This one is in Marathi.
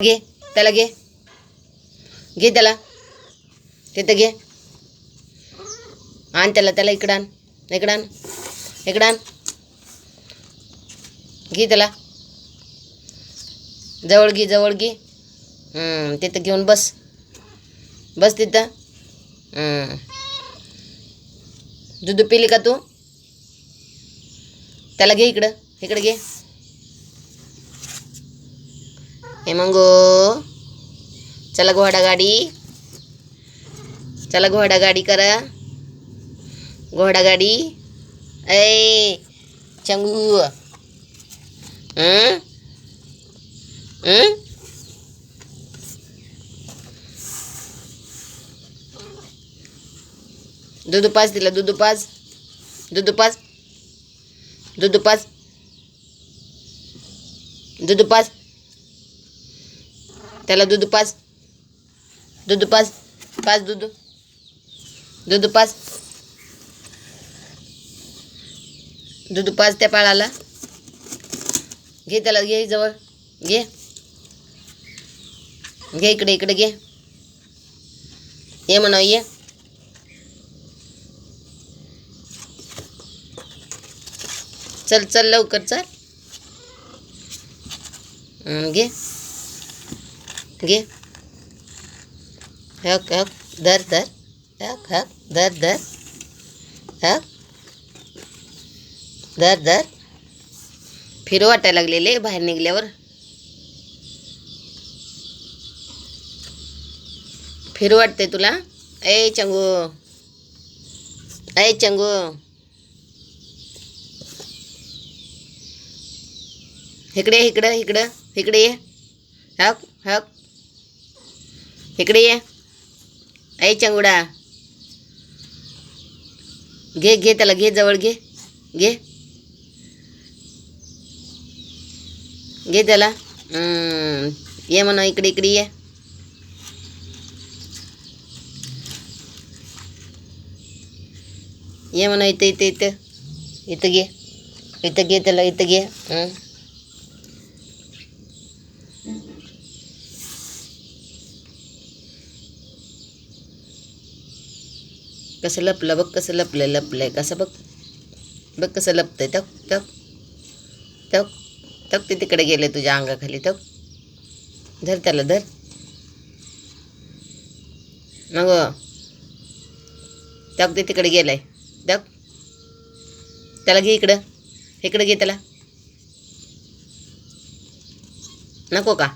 घे त्याला घे घे त्याला. तिथं घे आण त्याला त्याला इकडं आण इकडं आण इकडं आण. घे त्याला. जवळ घे जवळ घे. तिथं घेऊन बस. बस तिथं. दूध पिली का तू? त्याला घे इकडं इकडं घे. हे मंगो चला घोडा गाडी चला घोडा गाडी करा घोडा गाडी ऐ चंगू हं? हं? दूध पाच दिला दूध पाच दूध पाच दूध पाच दूध पाच त्याला दूध पाच. दूध पाच. पाच दूध. दूध पाच. दूध पाच त्या पाळाला घे त्याला घे जवळ. घे. घे इकडे इकडे घे. ये म्हणा ये. चल चल लवकर चल. घे. घे. हक हक धर धर. हक हक धर धर. हक. धर धर. फिरू वाटायला लागलेले बाहेर निघल्यावर. फिरू वाटते तुला? ए चंगू. ए चंगू. इकडे इकडं इकडं इकडे ये. हक हक. इकडे ये. आई चंगुडा. घे घे त्याला घे जवळ घे. घे. घे त्याला. ये म्हणा इकडे इकडे ये. ये म्हणा इथं इथं इथं. इथं घे. इथं घे त्याला इथं घे. कसं लपलं बघ कसं लपलं लपलंय कसं बघ. बघ कसं लपतंय. तक तक. तक तक ते तिकडे गेले तुझ्या अंगाखाली. तक. धर त्याला धर. मग तक ते तिकडे गेलाय. तक. त्याला घे इकडं. इकडं घे त्याला. नको का?